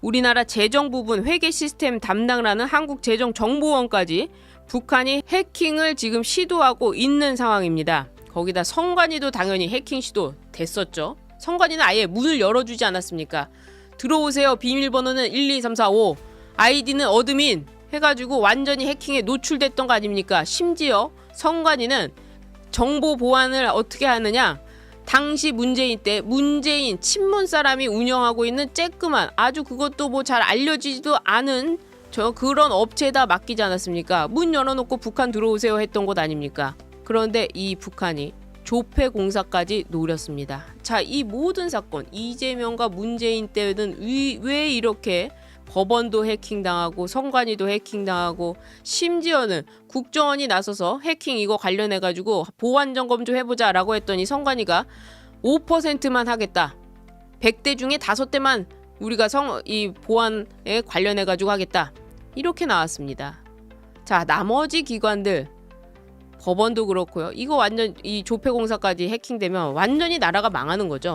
우리나라 재정 부분 회계 시스템 담당을 하는 한국재정정보원까지 북한이 해킹을 지금 시도하고 있는 상황입니다. 거기다 성관이도 당연히 해킹 시도 됐었죠. 성관이는 아예 문을 열어주지 않았습니까? 들어오세요. 비밀번호는 12345. 아이디는 어드민 해가지고 완전히 해킹에 노출됐던 거 아닙니까? 심지어 성관이는 정보 보안을 어떻게 하느냐? 당시 문재인 때 문재인 친문 사람이 운영하고 있는 쬐끄만 아주 그것도 뭐 잘 알려지지도 않은 저 그런 업체에다 맡기지 않았습니까? 문 열어놓고 북한 들어오세요 했던 곳 아닙니까? 그런데 이 북한이 조폐 공사까지 노렸습니다. 자, 이 모든 사건 이재명과 문재인 때는 위- 왜 이렇게 법원도 해킹당하고 성관이도 해킹당하고 심지어는 국정원이 나서서 해킹 이거 관련해 가지고 보안 점검 좀 해보자라고 했더니 성관이가 5%만 하겠다. 100대 중에 5대만 우리가 성 이 보안에 관련해 가지고 하겠다. 이렇게 나왔습니다. 자, 나머지 기관들 법원도 그렇고요. 이거 완전 이 조폐공사까지 해킹되면 완전히 나라가 망하는 거죠.